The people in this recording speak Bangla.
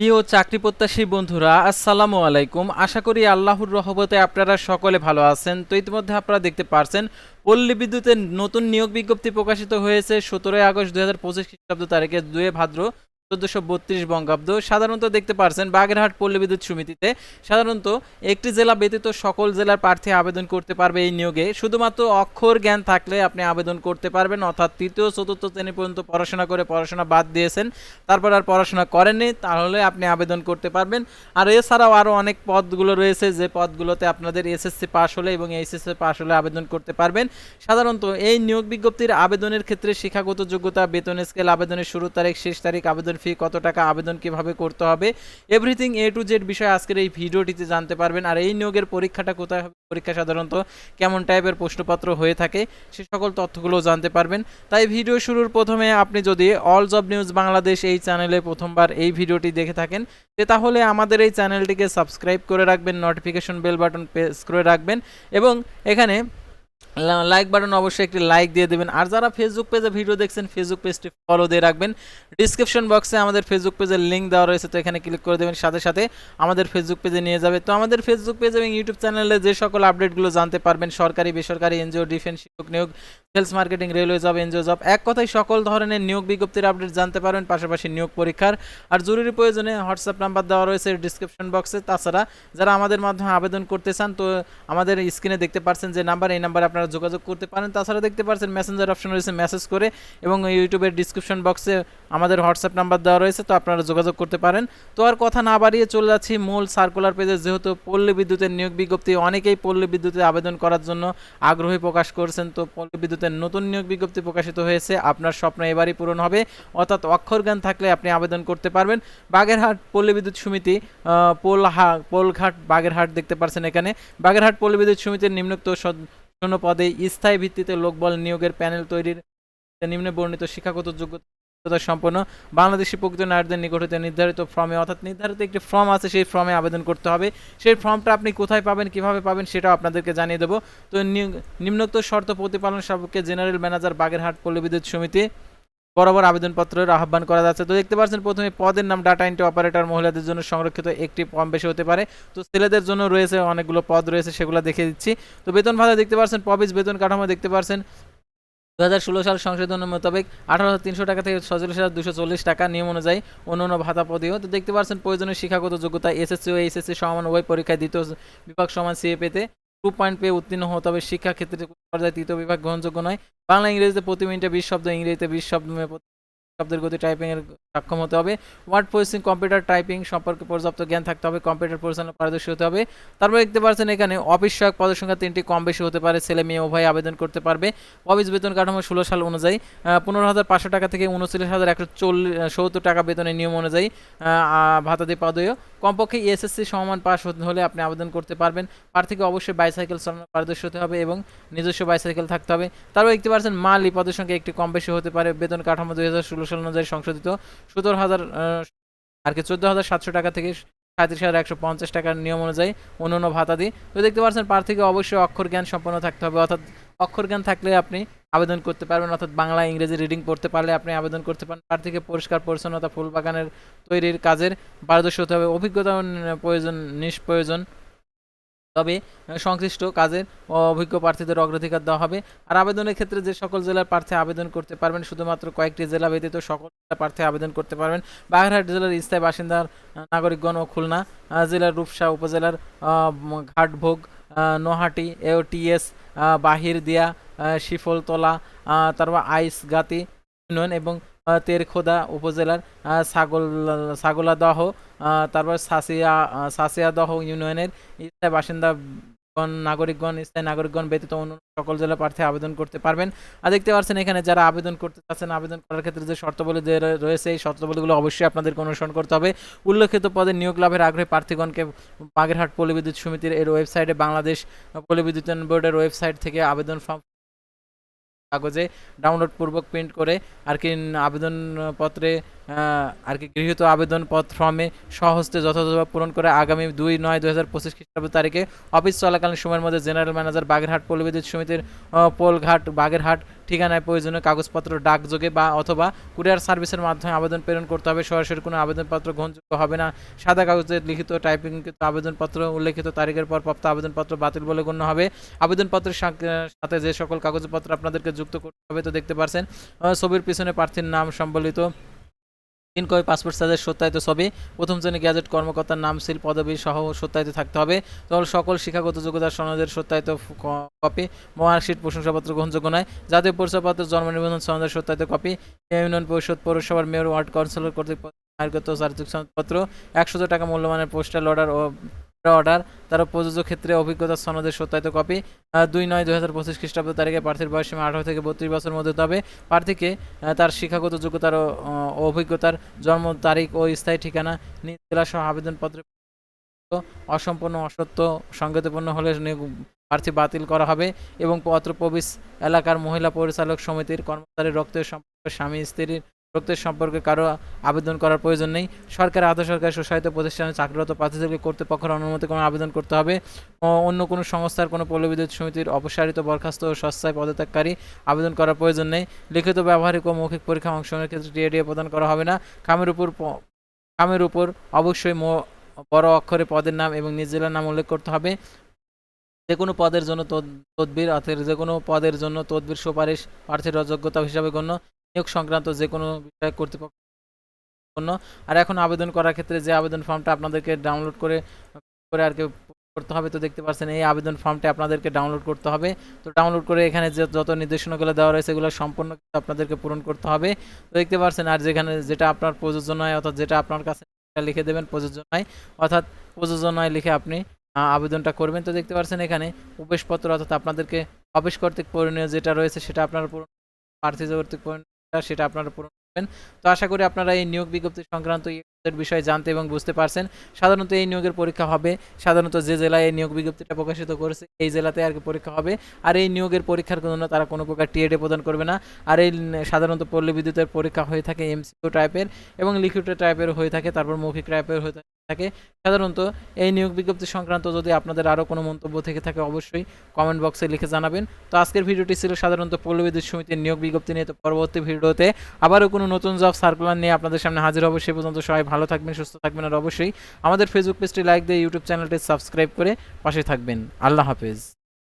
প্রিয় চাকরি প্রত্যাশী বন্ধুরা, আসসালামু আলাইকুম। আশা করি আল্লাহর রহমতে আপনারা সকলে ভালো আছেন। তো ইতিমধ্যে আপনারা দেখতে পারছেন, পল্লী বিদ্যুতের নতুন নিয়োগ বিজ্ঞপ্তি প্রকাশিত হয়েছে সতেরোই আগস্ট দুই হাজার পঁচিশ খ্রিস্টাব্দ তারিখে দুয়ে ভাদ্র চোদ্দশো বত্রিশ বঙ্গাব্দ। সাধারণত দেখতে পারছেন বাগেরহাট পল্লী বিদ্যুৎ সমিতিতে। সাধারণত একটি জেলা ব্যতীত সকল জেলার প্রার্থী আবেদন করতে পারবে এই নিয়োগে। শুধুমাত্র অক্ষর জ্ঞান থাকলে আপনি আবেদন করতে পারবেন। অর্থাৎ তৃতীয়, চতুর্থ শ্রেণি পর্যন্ত পড়াশোনা করে পড়াশোনা বাদ দিয়েছেন। তারপর আর পড়াশোনা করেননি, তাহলে আপনি আবেদন করতে পারবেন। আর এছাড়াও আরও অনেক পদগুলো রয়েছে, যে পদগুলোতে আপনাদের এসএসসি পাস হলে এবং এইচএসসি পাস হলে আবেদন করতে পারবেন। সাধারণত এই নিয়োগ বিজ্ঞপ্তির আবেদনের ক্ষেত্রে শিক্ষাগত যোগ্যতা, বেতন স্কেল আবেদনের শুরু তারিখ, শেষ তারিখ আবেদন ফি কত টাকা, আবেদন কীভাবে করতে হবে এভরিথিং এ টু জেড বিষয়ে আজকের এই ভিডিওটিতে জানতে পারবেন। আর এই নিয়োগের পরীক্ষাটা কোথায় হবে? পরীক্ষা সাধারণত কেমন টাইপের প্রশ্নপত্র হয়ে থাকে, সে সকল তথ্যগুলো জানতে পারবেন। তাই ভিডিও শুরুর প্রথমে আপনি যদি অল জব নিউজ বাংলাদেশ এই চ্যানেলে প্রথমবার এই ভিডিওটি দেখে থাকেন তাহলে আমাদের এই চ্যানেলটিকে সাবস্ক্রাইব করে রাখবেন নোটিফিকেশন বেল বাটন প্রেস করে রাখবেন এবং এখানে লাইক বাটন অবশ্যই একটি লাইক দিয়ে দেবেন। আর যারা ফেসবুক পেজে ভিডিও দেখছেন ফেসবুক পেজটি ফলো দিয়ে রাখবেন। ডিসক্রিপশন বক্সে আমাদের ফেসবুক পেজের লিঙ্ক দেওয়া রয়েছে, তো এখানে ক্লিক করে দেবেন। সাথে সাথে আমাদের ফেসবুক পেজে নিয়ে যাবে। তো আমাদের ফেসবুক পেজ এবং ইউটিউব চ্যানেলে যে সকল আপডেটগুলো জানতে পারবেন, সরকারি, বেসরকারি, এনজিও ডিফেন্স শিক্ষক নিয়োগ sales marketing, railway job, NGO job, এক কথায় সকল ধরনের নিয়োগ বিজ্ঞপ্তির আপডেট জানতে পারবেন পাশাপাশি নিয়োগ পরীক্ষার আর জরুরি প্রয়োজনে হোয়াটসঅ্যাপ নাম্বার দেওয়া রয়েছে ডিসক্রিপশন বক্সে। তাছাড়া যারা আমাদের মাধ্যমে আবেদন করতে চান, তো আমাদের স্ক্রিনে দেখতে পাচ্ছেন যে নাম্বার, এই নাম্বারে আপনারা যোগাযোগ করতে পারেন। তাছাড়া দেখতে পাচ্ছেন মেসেঞ্জার অপশন রয়েছে মেসেজ করে এবং ইউটিউবের ডিসক্রিপশন বক্সে আমাদের হোয়াটসঅ্যাপ নাম্বার দেওয়া রয়েছে, তো আপনারা যোগাযোগ করতে পারেন। তো আর কথা না বাড়িয়ে চলে যাচ্ছি মূল সার্কুলার পেজে যেহেতু পল্লী বিদ্যুতের নিয়োগ বিজ্ঞপ্তি, অনেকেই পল্লী বিদ্যুতে আবেদন করার জন্য আগ্রহী প্রকাশ করছেন, তো পল্লী বিদ্যুতের নতুন নিয়োগ বিজ্ঞপ্তি প্রকাশিত হয়েছে। আপনার স্বপ্ন এবারই পূরণ হবে। অর্থাৎ অক্ষর জ্ঞান থাকলে আপনি আবেদন করতে পারবেন। বাগেরহাট পল্লী বিদ্যুৎ সমিতি পোলহা, পোলঘাট, বাগেরহাট দেখতে পারছেন এখানে। বাগেরহাট পল্লী বিদ্যুৎ সমিতির নিম্নোক্ত শূন্য পদে স্থায়ী ভিত্তিতে লোকবল নিয়োগের প্যানেল তৈরির নিম্নে বর্ণিত শিক্ষাগত যোগ্যতা সম্পন্ন বাংলাদেশি প্রকৃত নারীদের নিকট হতে নির্ধারিত ফর্মে অর্থাৎ নির্ধারিত একটি ফর্ম আছে, সেই ফর্মে আবেদন করতে হবে। সেই ফর্মটা আপনি কোথায় পাবেন, কীভাবে পাবেন, সেটাও আপনাদেরকে জানিয়ে দেবো। তো নিম্নোক্ত শর্ত প্রতিপালন সাপেক্ষে জেনারেল ম্যানেজার বাগেরহাট পল্লী বিদ্যুৎ সমিতি বরাবর আবেদনপত্রের আহ্বান করা যাচ্ছে। তো দেখতে পাচ্ছেন, প্রথমে পদের নাম ডাটা এন্ট্রি অপারেটর মহিলাদের জন্য সংরক্ষিত একটি কম বেশি হতে পারে। তো ছেলেদের জন্য রয়েছে অনেকগুলো পদ রয়েছে, সেগুলো দেখে দিচ্ছি। তো বেতন ভাতা দেখতে পাচ্ছেন পবিজ বেতন কাঠামো দেখতে পাচ্ছেন। দু হাজার ষোলো সাল সংশোধন মোতাবেক আঠারো হাজার তিনশো টাকা থেকে ছচল্লিশ হাজার দুশো চল্লিশ টাকা নিয়ম অনুযায়ী অন্য অন্য ভাতা পদেও তো দেখতে পাচ্ছেন প্রয়োজনীয় শিক্ষাগত যোগ্যতা, এসএসসি ও এইচএসসি সমান উভয় পরীক্ষায় দ্বিতীয় বিভাগ সমান সিএ পেতে টু পয়েন্ট পেয়ে উত্তীর্ণ হতে হবে। শিক্ষাক্ষেত্রে পর্যায়ে তৃতীয় বিভাগ গ্রহণযোগ্য নয়। বাংলা, ইংরেজিতে প্রতি মিনিটে বিশ শব্দ, ইংরেজিতে বিশ শব্দ শব্দের গতি টাইপিং এর সক্ষম হতে হবে। ওয়ার্ড প্রসেসিং কম্পিউটার টাইপিং সম্পর্কে পর্যাপ্ত জ্ঞান থাকতে হবে। কম্পিউটার পরিচালনা পারদর্শী হতে হবে। তারপর দেখতে পাচ্ছেন এখানে অফিস সহায়ক পদের সংখ্যা তিনটি কম বেশি হতে পারে। ছেলে, মেয়ে উভয় আবেদন করতে পারবে। অফিস বেতন কাঠামো ষোলো সাল অনুযায়ী পনেরো হাজার পাঁচশো টাকা থেকে উনচল্লিশ হাজার একশো চল্লিশ সত্তর টাকা বেতনের নিয়ম অনুযায়ী ভাতা দিয়ে পাদয় কমপক্ষে এসএসসি সমান পাস হলে আপনি আবেদন করতে পারবেন। প্রার্থীকে অবশ্যই বাইসাইকেল চালানোর পারদর্শী হতে হবে এবং নিজস্ব বাইসাইকেল থাকতে হবে। তারপর দেখতে পাচ্ছেন মালি, পদের সংখ্যা একটি কম বেশি হতে পারে। বেতন কাঠামো দুই হাজার ষোলো সাল অনুযায়ী সংশোধিত সতেরো হাজার আর কি চোদ্দ হাজার সাতশো টাকা থেকে সাঁত্রিশ হাজার একশো পঞ্চাশ টাকার নিয়ম অনুযায়ী অন্য অন্য ভাতা দিই তো দেখতে পাচ্ছেন, প্রার্থীকে অবশ্যই অক্ষর জ্ঞান সম্পন্ন থাকতে হবে। অর্থাৎ অক্ষর জ্ঞান থাকলে আপনি আবেদন করতে পারবেন। অর্থাৎ বাংলা, ইংরেজি রিডিং পড়তে পারলে আপনি আবেদন করতে পারেন। প্রার্থীকে পরিষ্কার, পরিচ্ছন্নতা ফুল বাগানের তৈরির কাজের পারদর্শী হতে হবে। অভিজ্ঞতা প্রয়োজন, নিষ্প্রয়োজন তবে সংশ্লিষ্ট কাজের অভিজ্ঞ প্রার্থীদের অগ্রাধিকার দেওয়া হবে। আর আবেদনের ক্ষেত্রে যে সকল জেলার প্রার্থী আবেদন করতে পারবেন, শুধুমাত্র কয়েকটি জেলা ব্যতীত সকল প্রার্থী আবেদন করতে পারবেন। বাগেরহাট জেলার স্থায়ী বাসিন্দার নাগরিকগণ ও খুলনা জেলার রূপসা উপজেলার ঘাটভোগ নোহাটি, এওটিএস বাহির দিয়া শিফলতলা তারপর আইস গাতি ইউনিয়ন এবং তেরখোদা উপজেলার ছাগল ছাগলাদহ তারপর সাসিয়া সাসিয়াদহ ইউনিয়নের স্থায়ী বাসিন্দা নাগরিকগণ, স্থায়ী নাগরিকগণ ব্যতীত অন্য সকল জেলা প্রার্থী আবেদন করতে পারবেন। আর দেখতে পাচ্ছেন এখানে যারা আবেদন করতে চাচ্ছেন, আবেদন করার ক্ষেত্রে যে শর্তাবলী রয়েছে, এই শর্তাবলীগুলো অবশ্যই আপনাদেরকে অনুসরণ করতে হবে। উল্লেখিত পদে নিয়োগ লাভের আগ্রহী প্রার্থীগণকে বাগেরহাট পলিবিদ্যুৎ সমিতির এর ওয়েবসাইটে বাংলাদেশ পল্লী বিদ্যুৎ বোর্ডের ওয়েবসাইট থেকে আবেদন ফর্ম কাগজে ডাউনলোড পূর্বক প্রিন্ট করে আর কি আবেদনপত্রে আর কি গৃহীত আবেদনপত্র ফর্মে সহস্তে যথাযথভাবে পূরণ করে আগামী দুই নয় দুই হাজার পঁচিশ খ্রিস্টাব্দ তারিখে অফিস চলাকালীন সময়ের মধ্যে জেনারেল ম্যানেজার বাগেরহাট পল্লী বিদ্যুৎ সমিতির পোলঘাট, বাগেরহাট ঠিকানায় প্রয়োজনীয় কাগজপত্র ডাকযোগে বা অথবা কুরিয়ার সার্ভিসের মাধ্যমে আবেদন প্রেরণ করতে হবে। সরাসরি কোনো আবেদনপত্র গ্রহণযোগ্য হবে না। সাদা কাগজে লিখিত টাইপিং আবেদনপত্র উল্লেখিত তারিখের পর প্রাপ্ত আবেদনপত্র বাতিল বলে গণ্য হবে। আবেদনপত্রের সাথে যে সকল কাগজপত্র আপনাদেরকে যুক্ত করতে হবে তো দেখতে পারছেন। ছবির পিছনে প্রার্থীর নাম সম্বলিত তিন পাসপোর্ট সাইজের সত্যায়িত ছবি। প্রথম শ্রেণি গ্যাজেট কর্মকর্তার নাম সিল পদবি সহ সত্যায়িত থাকতে হবে। তবে সকল শিক্ষাগত যোগ্যতার সনদের সত্যায়িত কপি। মার্কশিট প্রশংসাপত্র গ্রহণযোগ্য নয়। জাতীয় পরিচয়পত্র জন্ম নিবন্ধন সনদের সত্যায়িত কপি। ইউনিয়ন পরিষদ পৌরসভার মেয়র, ওয়ার্ড কাউন্সিলর কর্তৃক আয়গত একশো টাকা মূল্যমানের পোস্টাল অর্ডার ও অর্ডার তার প্রযোজ্য ক্ষেত্রে অভিজ্ঞতা সনদের সত্যায়িত কপি দুই নয় দুই হাজার পঁচিশ খ্রিস্টাব্দ তারিখে প্রার্থীর বয়স সীমা আঠারো থেকে বত্রিশ বছরের মধ্যে, তবে প্রার্থীকে তার শিক্ষাগত যোগ্যতার অভিজ্ঞতার জন্ম তারিখ ও স্থায়ী ঠিকানা জেলা সহ আবেদনপত্রে অসম্পূর্ণ, অসত্য, সংগতিপূর্ণ হলে প্রার্থী বাতিল করা হবে এবং পত্র প্রবেশ এলাকার মহিলা পরিচালক সমিতির কর্মচারী রক্তের সম্পর্ক স্বামী, স্ত্রীর রক্তের সম্পর্কে কারও আবেদন করার প্রয়োজন নেই। সরকার, আধা সরকারি, স্বশাসিত প্রতিষ্ঠানে চাকরিরত প্রার্থীদেরকে কর্তৃপক্ষের অনুমতি কোনো আবেদন করতে হবে। অন্য কোনো সংস্থার কোনো পল্লবিদ্যুৎ সমিতির অপসারিত বরখাস্ত ও সস্তায় পদত্যাগকারী আবেদন করার প্রয়োজন নেই। লিখিত, ব্যবহারিক ও মৌখিক পরীক্ষা অংশগ্রহণের ক্ষেত্রে টিএডিএ প্রদান করা হবে না। খামের উপর খামের উপর অবশ্যই বড় অক্ষরে পদের নাম এবং নিজ জেলার নাম উল্লেখ করতে হবে। যে কোনো পদের জন্য তদবির অর্থাৎ যে কোনো পদের জন্য তদবির সুপারিশ প্রার্থীর অযোগ্যতা হিসাবে গণ্য। নিয়োগ সংক্রান্ত যে কোনো বিষয় কর্তৃপক্ষ আর এখন আবেদন করার ক্ষেত্রে যে আবেদন ফর্মটা আপনাদেরকে ডাউনলোড করে করে আর কি করতে হবে, তো দেখতে পাচ্ছেন এই আবেদন ফর্মটা আপনাদেরকে ডাউনলোড করতে হবে। তো ডাউনলোড করে এখানে যে যত নির্দেশনাগুলো দেওয়া রয়েছে, এগুলো সম্পূর্ণ আপনাদেরকে পূরণ করতে হবে। তো দেখতে পাচ্ছেন, আর যেখানে যেটা আপনার প্রযোজ্য নয়, অর্থাৎ যেটা আপনার কাছে লিখে দেবেন, প্রযোজ্য নয়। অর্থাৎ প্রযোজ্য নয় লিখে আপনি আবেদনটা করবেন। তো দেখতে পাচ্ছেন এখানে প্রবেশপত্র, অর্থাৎ আপনাদেরকে অফিস কর্তৃক পূরণীয় যেটা রয়েছে, সেটা আপনার প্রার্থী কর্তৃক পূরণ সেটা আপনারা পূরণ করবেন। তো আশা করি আপনারা এই নিয়োগ বিজ্ঞপ্তি সংক্রান্ত বিষয়ে জানতে এবং বুঝতে পারছেন। সাধারণত এই নিয়োগের পরীক্ষা হবে, সাধারণত যে জেলায় এই নিয়োগ বিজ্ঞপ্তিটা প্রকাশিত করেছে, এই জেলাতে আর কি পরীক্ষা হবে। আর এই নিয়োগের পরীক্ষার জন্য তারা কোনো প্রকার টিএডে প্রদান করবে না। আর এই সাধারণত পল্লী বিদ্যুতের পরীক্ষা হয়ে থাকে এমসিকিউ টাইপের এবং লিখিত টাইপের হয়ে থাকে, তারপর মৌখিক টাইপের হয়ে থাকে। সাধারণত এই নিয়োগ বিজ্ঞপ্তি সংক্রান্ত যদি আপনাদের আরও কোনো মন্তব্য থেকে থাকে, অবশ্যই কমেন্ট বক্সে লিখে জানাবেন। তো আজকের ভিডিওটি ছিল সাধারণত পল্লী বিদ্যুৎ সমিতির নিয়োগ বিজ্ঞপ্তি নিয়ে। তো পরবর্তী ভিডিওতে আবারও কোনো নতুন জব সার্কুলার নিয়ে আপনাদের সামনে হাজির হব। সে পর্যন্ত সবাই ভালো থাকবেন, সুস্থ থাকবেন আর অবশ্যই আমাদের ফেসবুক পেজটি লাইক দিয়ে ইউটিউব চ্যানেলটি সাবস্ক্রাইব করে পাশে থাকবেন। আল্লাহ হাফেজ।